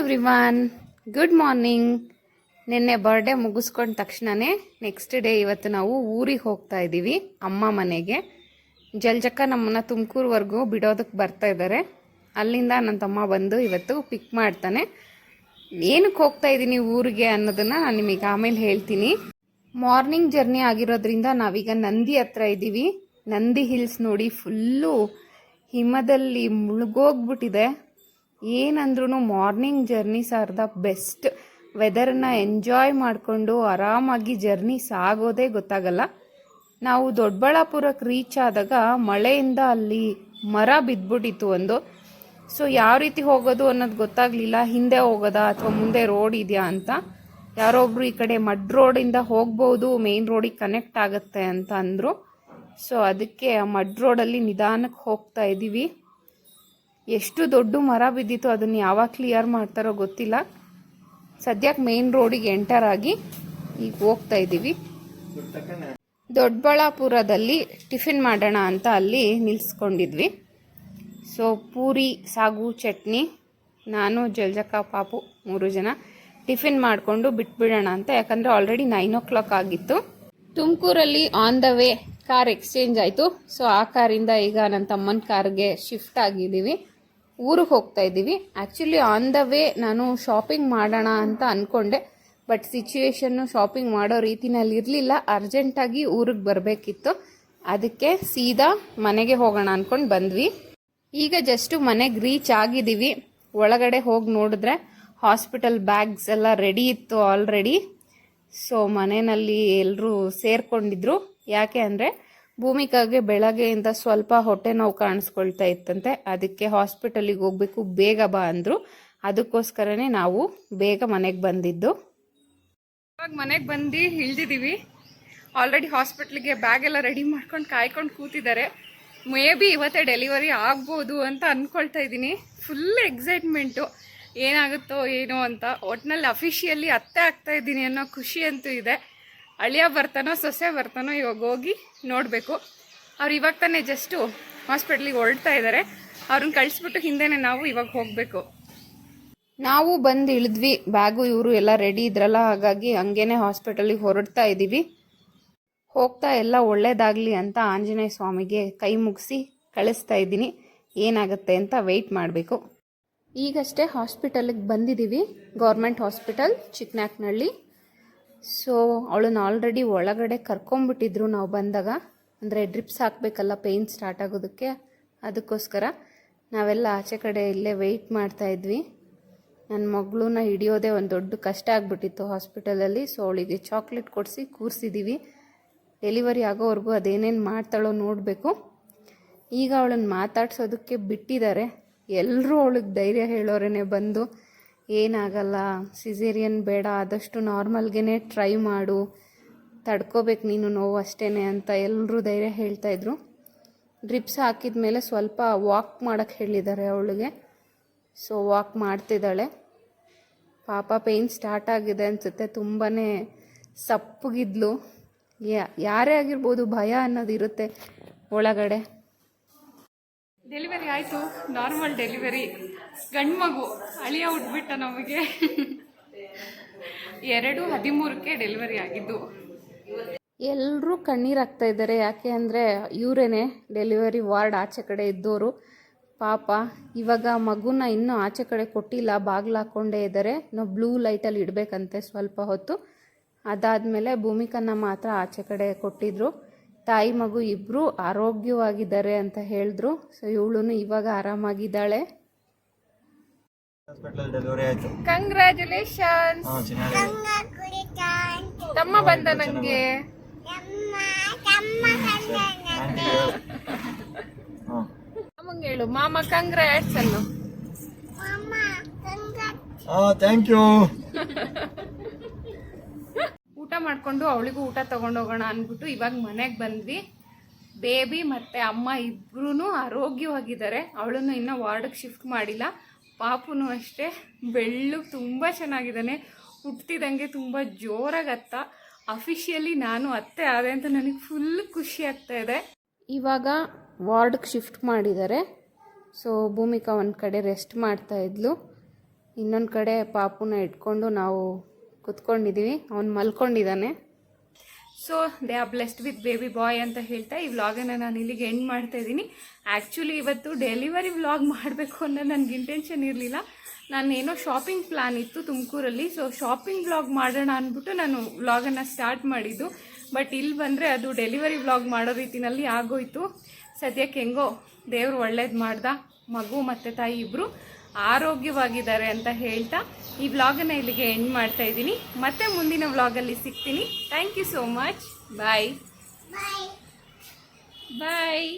Everyone good morning ನಿನ್ನೆ birthday ಮುಗಿಸ್ಕೊಂಡ ತಕ್ಷಣನೇ ನೆಕ್ಸ್ಟ್ ಡೇ ಇವತ್ತು ನಾವು ಊರಿಗೆ ಹೋಗ್ತಾ ಇದ್ದೀವಿ, ಅಮ್ಮ ಮನೆಗೆ. ಜಲ್ಜಕ್ಕ ನಮ್ಮನ್ನ ತುಮಕೂರ್ವರೆಗೂ ಬಿಡೋದಕ್ಕೆ ಬರ್ತಾ ಇದ್ದಾರೆ. ಅಲ್ಲಿಂದ ನನ್ನ ತಮ್ಮ ಬಂದು ಇವತ್ತು ಪಿಕ್ ಮಾಡ್ತಾನೆ. ಏನಕ್ಕೆ ಹೋಗ್ತಾ ಇದ್ದೀನಿ ಊರಿಗೆ ಅನ್ನೋದನ್ನ ನಾನು ನಿಮಗೆ ಆಮೇಲೆ ಹೇಳ್ತೀನಿ. ಮಾರ್ನಿಂಗ್ ಜರ್ನಿ ಆಗಿರೋದ್ರಿಂದ ನಾವೀಗ ನಂದಿ ಹತ್ರ ಇದ್ದೀವಿ. ನಂದಿ ಹಿಲ್ಸ್ ನೋಡಿ ಫುಲ್ಲು ಹಿಮದಲ್ಲಿ ಮುಳುಗೋಗ್ಬಿಟ್ಟಿದೆ. ಏನಂದ್ರೂ morning journeys are the best. ವೆದರ್ನ enjoy ಮಾಡಿಕೊಂಡು ಆರಾಮಾಗಿ ಜರ್ನಿ ಸಾಗೋದೇ ಗೊತ್ತಾಗಲ್ಲ. ನಾವು ದೊಡ್ಡಬಳ್ಳಾಪುರಕ್ಕೆ ರೀಚ್ ಆದಾಗ ಮಳೆಯಿಂದ ಅಲ್ಲಿ ಮರ ಬಿದ್ದ್ಬಿಟ್ಟಿತ್ತು ಒಂದು. ಸೊ ಯಾವ ರೀತಿ ಹೋಗೋದು ಅನ್ನೋದು ಗೊತ್ತಾಗಲಿಲ್ಲ. ಹಿಂದೆ ಹೋಗೋದಾ ಅಥವಾ ಮುಂದೆ ರೋಡ್ ಇದೆಯಾ ಅಂತ. ಯಾರೊಬ್ರು ಈ ಕಡೆ ಮಡ್ ರೋಡಿಂದ ಹೋಗ್ಬೋದು, ಮೇನ್ ರೋಡಿಗೆ ಕನೆಕ್ಟ್ ಆಗುತ್ತೆ ಅಂತ ಅಂದರು. ಸೊ ಅದಕ್ಕೆ ಆ ಮಡ್ ರೋಡಲ್ಲಿ ನಿಧಾನಕ್ಕೆ ಹೋಗ್ತಾ ಇದ್ದೀವಿ. ಎಷ್ಟು ದೊಡ್ಡ ಮರ ಬಿದ್ದಿತ್ತು, ಅದನ್ನು ಯಾವಾಗ ಕ್ಲಿಯರ್ ಮಾಡ್ತಾರೋ ಗೊತ್ತಿಲ್ಲ. ಸದ್ಯಕ್ಕೆ ಮೇನ್ ರೋಡಿಗೆ ಎಂಟರ್ ಆಗಿ ಈಗ ಹೋಗ್ತಾ ಇದ್ದೀವಿ. ದೊಡ್ಡಬಳ್ಳಾಪುರದಲ್ಲಿ ಟಿಫಿನ್ ಮಾಡೋಣ ಅಂತ ಅಲ್ಲಿ ನಿಲ್ಲಿಸ್ಕೊಂಡಿದ್ವಿ ಸೊ ಪೂರಿ, ಸಾಗು, ಚಟ್ನಿ, ನಾನು, ಜಲ್ಜಕ್ಕ, ಪಾಪು ಮೂರು ಜನ ಟಿಫಿನ್ ಮಾಡಿಕೊಂಡು ಬಿಟ್ಬಿಡೋಣ ಅಂತ, ಯಾಕಂದರೆ ಆಲ್ರೆಡಿ ನೈನ್ ಓ ಕ್ಲಾಕ್ ಆಗಿತ್ತು. ತುಮಕೂರಲ್ಲಿ on the way car exchange ಆಯಿತು. ಸೊ ಆ ಕಾರಿಂದ ಈಗ ನನ್ನ ತಮ್ಮನ ಕಾರ್ಗೆ ಶಿಫ್ಟ್ ಆಗಿದ್ದೀವಿ. ಊರಿಗೆ ಹೋಗ್ತಾ ಇದ್ದೀವಿ. ಆ್ಯಕ್ಚುಲಿ ಆನ್ ದ ವೇ ನಾನು ಶಾಪಿಂಗ್ ಮಾಡೋಣ ಅಂತ ಅಂದ್ಕೊಂಡೆ ಬಟ್ ಸಿಚುವೇಶನ್ನು ಶಾಪಿಂಗ್ ಮಾಡೋ ರೀತಿನಲ್ಲಿ ಇರಲಿಲ್ಲ. ಅರ್ಜೆಂಟಾಗಿ ಊರಿಗೆ ಬರಬೇಕಿತ್ತು. ಅದಕ್ಕೆ ಸೀದಾ ಮನೆಗೆ ಹೋಗೋಣ ಅಂದ್ಕೊಂಡು ಬಂದ್ವಿ. ಈಗ ಜಸ್ಟು ಮನೆಗೆ ರೀಚ್ ಆಗಿದ್ದೀವಿ. ಒಳಗಡೆ ಹೋಗಿ ನೋಡಿದ್ರೆ ಹಾಸ್ಪಿಟಲ್ ಬ್ಯಾಗ್ಸ್ ಎಲ್ಲ ರೆಡಿ ಇತ್ತು ಆಲ್ರೆಡಿ ಸೊ ಮನೆಯಲ್ಲಿ ಎಲ್ಲರೂ ಸೇರ್ಕೊಂಡಿದ್ರು. ಯಾಕೆ ಅಂದರೆ ಭೂಮಿಕಾಗೆ ಬೆಳಗ್ಗೆಯಿಂದ ಸ್ವಲ್ಪ ಹೊಟ್ಟೆ ನೋವು ಕಾಣಿಸ್ಕೊಳ್ತಾ ಇತ್ತಂತೆ. ಅದಕ್ಕೆ ಹಾಸ್ಪಿಟಲಿಗೆ ಹೋಗ್ಬೇಕು, ಬೇಗ ಬಾ ಅಂದರು. ಅದಕ್ಕೋಸ್ಕರನೇ ನಾವು ಬೇಗ ಮನೆಗೆ ಬಂದಿದ್ದು. ಇವಾಗ ಮನೆಗೆ ಬಂದು ಇಳ್ದಿದ್ದೀವಿ. ಆಲ್ರೆಡಿ ಹಾಸ್ಪಿಟ್ಲಿಗೆ ಬ್ಯಾಗ್ ಎಲ್ಲ ರೆಡಿ ಮಾಡ್ಕೊಂಡು ಕಾಯ್ಕೊಂಡು ಕೂತಿದ್ದಾರೆ. ಮೇ ಬಿ ಇವತ್ತೇ ಡೆಲಿವರಿ ಆಗ್ಬೋದು ಅಂತ ಅಂದ್ಕೊಳ್ತಾ ಇದ್ದೀನಿ. ಫುಲ್ ಎಕ್ಸೈಟ್ಮೆಂಟು ಏನಾಗುತ್ತೋ ಏನೋ ಅಂತ. ಒಟ್ಟಿನಲ್ಲಿ ಅಫಿಷಿಯಲಿ ಅತ್ತೆ ಆಗ್ತಾ ಇದ್ದೀನಿ ಅನ್ನೋ ಖುಷಿ ಅಂತೂ ಇದೆ. ಅಳಿಯ ಬರ್ತಾನೋ, ಸೊಸೆ ಬರ್ತಾನೋ, ಇವಾಗ ಹೋಗಿ ನೋಡಬೇಕು. ಅವ್ರು ಇವಾಗ ತಾನೇ ಜಸ್ಟು ಹಾಸ್ಪಿಟ್ಲಿಗೆ ಹೊರಡ್ತಾ ಇದ್ದಾರೆ ಅವ್ರನ್ನ ಕಳಿಸ್ಬಿಟ್ಟು ಹಿಂದೆನೇ ನಾವು ಇವಾಗ ಹೋಗಬೇಕು. ನಾವು ಬಂದು ಇಳಿದ್ವಿ. ಬ್ಯಾಗು, ಇವರು ಎಲ್ಲ ರೆಡಿ ಇದ್ರಲ್ಲ, ಹಾಗಾಗಿ ಹಂಗೇನೆ ಹಾಸ್ಪಿಟಲಿಗೆ ಹೊರಡ್ತಾ ಇದ್ದೀವಿ ಹೋಗ್ತಾ ಎಲ್ಲ ಒಳ್ಳೇದಾಗಲಿ ಅಂತ ಆಂಜನೇಯ ಸ್ವಾಮಿಗೆ ಕೈ ಮುಗಿಸಿ ಕಳಿಸ್ತಾ ಇದ್ದೀನಿ. ಏನಾಗುತ್ತೆ ಅಂತ ವೆಯ್ಟ್ ಮಾಡಬೇಕು. ಈಗಷ್ಟೇ ಹಾಸ್ಪಿಟಲಿಗೆ ಬಂದಿದ್ದೀವಿ ಗೌರ್ಮೆಂಟ್ ಹಾಸ್ಪಿಟಲ್ ಚಿಕ್ಕನಾಕ್ನಳ್ಳಿ ಸೊ ಅವಳನ್ನ ಆಲ್ರೆಡಿ ಒಳಗಡೆ ಕರ್ಕೊಂಬಿಟ್ಟಿದ್ರು ನಾವು ಬಂದಾಗ. ಅಂದರೆ ಡ್ರಿಪ್ಸ್ ಹಾಕಬೇಕಲ್ಲ ಪೇಯ್ನ್ ಸ್ಟಾರ್ಟ್ ಆಗೋದಕ್ಕೆ. ಅದಕ್ಕೋಸ್ಕರ ನಾವೆಲ್ಲ ಆಚೆ ಕಡೆ ಇಲ್ಲೇ ವೆಯ್ಟ್ ಮಾಡ್ತಾ ಇದ್ವಿ. ನನ್ನ ಮಗಳನ್ನ ಹಿಡಿಯೋದೇ ಒಂದು ದೊಡ್ಡ ಕಷ್ಟ ಆಗಿಬಿಟ್ಟಿತ್ತು ಹಾಸ್ಪಿಟಲಲ್ಲಿ ಸೊ ಅವಳಿಗೆ ಚಾಕ್ಲೇಟ್ ಕೊಡಿಸಿ ಕೂರಿಸಿದ್ದೀವಿ ಡೆಲಿವರಿ ಆಗೋವರೆಗೂ ಅದೇನೇನು ಮಾಡ್ತಾಳೋ ನೋಡಬೇಕು. ಈಗ ಅವಳನ್ನು ಮಾತಾಡ್ಸೋದಕ್ಕೆ ಬಿಟ್ಟಿದ್ದಾರೆ. ಎಲ್ಲರೂ ಅವಳಿಗೆ ಧೈರ್ಯ ಹೇಳೋರೇನೆ ಬಂದು. ಏನಾಗಲ್ಲ. ಸಿಸೇರಿಯನ್ ಬೇಡ. ಆದಷ್ಟು ನಾರ್ಮಲ್ಗೆ ಟ್ರೈ ಮಾಡು. ತಡ್ಕೋಬೇಕು ನೀನು ನೋವು ಅಷ್ಟೇ ಅಂತ ಎಲ್ಲರೂ ಧೈರ್ಯ ಹೇಳ್ತಾಯಿದ್ರು ಡ್ರಿಪ್ಸ್ ಹಾಕಿದ ಮೇಲೆ ಸ್ವಲ್ಪ ವಾಕ್ ಮಾಡೋಕ್ಕೆ ಹೇಳಿದ್ದಾರೆ ಅವಳಿಗೆ. ಸೊ ವಾಕ್ ಮಾಡ್ತಿದ್ದಾಳೆ. ಪಾಪ ಪೇಯ್ನ್ ಸ್ಟಾರ್ಟ್ ಆಗಿದೆ ಅನಿಸುತ್ತೆ. ತುಂಬಾ ಸಪ್ಪಗಿದ್ಲು. ಯಾರೇ ಆಗಿರ್ಬೋದು ಭಯ ಅನ್ನೋದು ಇರುತ್ತೆ ಒಳಗಡೆ. ಡೆಲಿವರಿ ಆಯಿತು. ನಾರ್ಮಲ್ ಡೆಲಿವರಿ ಗಂಡು ಮಗು, ಅಳಿಯ ಉಟ್ಬಿಟ್ಟ ನಮಗೆ. ಎರಡು ಹದಿಮೂರಕ್ಕೆ ಡೆಲಿವರಿ ಆಗಿದ್ದು. ಎಲ್ಲರೂ ಕಣ್ಣೀರು ಹಾಕ್ತಾ ಇದ್ದಾರೆ. ಯಾಕೆ ಅಂದರೆ ಇವರೇನೆ ಡೆಲಿವರಿ ವಾರ್ಡ್ ಆಚೆ ಕಡೆ ಇದ್ದವರು ಪಾಪ, ಇವಾಗ ಮಗುನ ಇನ್ನೂ ಆಚೆ ಕಡೆ ಕೊಟ್ಟಿಲ್ಲ. ಬಾಗಿಲು ಹಾಕ್ಕೊಂಡೇ ಇದ್ದಾರೆ. ನಾವು ಬ್ಲೂ ಲೈಟಲ್ಲಿ ಇಡಬೇಕಂತೆ ಸ್ವಲ್ಪ ಹೊತ್ತು. ಅದಾದಮೇಲೆ ಭೂಮಿಕನ್ನ ಮಾತ್ರ ಆಚೆ ಕಡೆ ಕೊಟ್ಟಿದ್ರು. ತಾಯಿ ಮಗು ಇಬ್ಬರು ಆರೋಗ್ಯವಾಗಿದ್ದಾರೆ ಅಂತ ಹೇಳಿದ್ರು. ಸೊ ಇವಳು ಇವಾಗ ಆರಾಮಾಗಿದ್ದಾಳೆ. ಹಾಸ್ಪಿಟಲ್ ಡೆಲಿವರಿ ಆಯ್ತು. ಕಂಗ್ರ್ಯಾಚುಲೇಷನ್ಸ್ ತಮ್ಮ ಬಂದ ನಂಗೆ. ಹಾ. ಅಮ್ಮಂಗೆ ಹೇಳು ಮಾಮ ಕಂಗ್ರ್ಯಾಟ್ಸ್ ಅನ್ನು. ಥ್ಯಾಂಕ್ ಯು ಮಾಡ್ಕೊಂಡು ಅವಳಿಗೂ ಊಟ ತಗೊಂಡೋಗೋಣ ಅಂದ್ಬಿಟ್ಟು ಇವಾಗ ಮನೆಗೆ ಬಂದ್ವಿ. ಬೇಬಿ ಮತ್ತು ಅಮ್ಮ ಇಬ್ಬರೂ ಆರೋಗ್ಯವಾಗಿದ್ದಾರೆ. ಅವಳನ್ನು ಇನ್ನೂ ವಾರ್ಡಿಗೆ ಶಿಫ್ಟ್ ಮಾಡಿಲ್ಲ. ಪಾಪುನು ಅಷ್ಟೇ ಬೆಳ್ಳು ತುಂಬ ಚೆನ್ನಾಗಿದ್ದಾನೆ. ಹುಟ್ಟಿದಂಗೆ ತುಂಬ ಜೋರಾಗಿ ಅತ್ತ ಅಫಿಷಿಯಲಿ ನಾನು ಅತ್ತೆ ಆದೆ ಅಂತ ನನಗೆ ಫುಲ್ ಖುಷಿ ಆಗ್ತಾ ಇದೆ. ಇವಾಗ ವಾರ್ಡ್ಗೆ ಶಿಫ್ಟ್ ಮಾಡಿದ್ದಾರೆ. ಸೊ ಭೂಮಿಕಾ ಒಂದು ಕಡೆ ರೆಸ್ಟ್ ಮಾಡ್ತಾ ಇದ್ಲು. ಇನ್ನೊಂದು ಕಡೆ ಪಾಪುನ ಇಟ್ಕೊಂಡು ನಾವು ಕುತ್ಕೊಂಡಿದ್ದೀವಿ ಅವ್ನು ಮಲ್ಕೊಂಡಿದ್ದಾನೆ so they are blessed with baby boy ಅಂತ ಹೇಳ್ತಾ ಈ ವ್ಲಾಗನ್ನು ನಾನು ಇಲ್ಲಿಗೆ ಎಂಡ್ ಮಾಡ್ತಾ ಇದ್ದೀನಿ. ಆ್ಯಕ್ಚುಲಿ ಇವತ್ತು ಡೆಲಿವರಿ ವ್ಲಾಗ್ ಮಾಡಬೇಕು ಅನ್ನೋ ನನಗೆ ಇಂಟೆನ್ಷನ್ ಇರಲಿಲ್ಲ. ನಾನು ಏನೋ ಶಾಪಿಂಗ್ ಪ್ಲಾನ್ ಇತ್ತು ತುಮಕೂರಲ್ಲಿ. ಸೊ ಶಾಪಿಂಗ್ ವ್ಲಾಗ್ ಮಾಡೋಣ ಅಂದ್ಬಿಟ್ಟು ನಾನು ವ್ಲಾಗನ್ನು ಸ್ಟಾರ್ಟ್ ಮಾಡಿದ್ದು. ಬಟ್ ಇಲ್ಲಿ ಬಂದರೆ ಅದು ಡೆಲಿವರಿ ವ್ಲಾಗ್ ಮಾಡೋ ರೀತಿನಲ್ಲಿ ಆಗೋಯ್ತು. ಸದ್ಯಕ್ಕೆ ಹೆಂಗೋ ದೇವರು ಒಳ್ಳೇದು ಮಾಡ್ದ. ಮಗು ಮತ್ತು ತಾಯಿ ಇಬ್ಬರು ಆರೋಗ್ಯವಾಗಿದ್ದಾರೆ ಅಂತ ಹೇಳ್ತಾ ಈ ವ್ಲಾಗನ್ನು ಇಲ್ಲಿಗೆ ಎಂಡ್ ಮಾಡ್ತಾ ಇದ್ದೀನಿ. ಮತ್ತೆ ಮುಂದಿನ ವ್ಲಾಗಲ್ಲಿ ಸಿಗ್ತೀನಿ. Thank you so much bye bye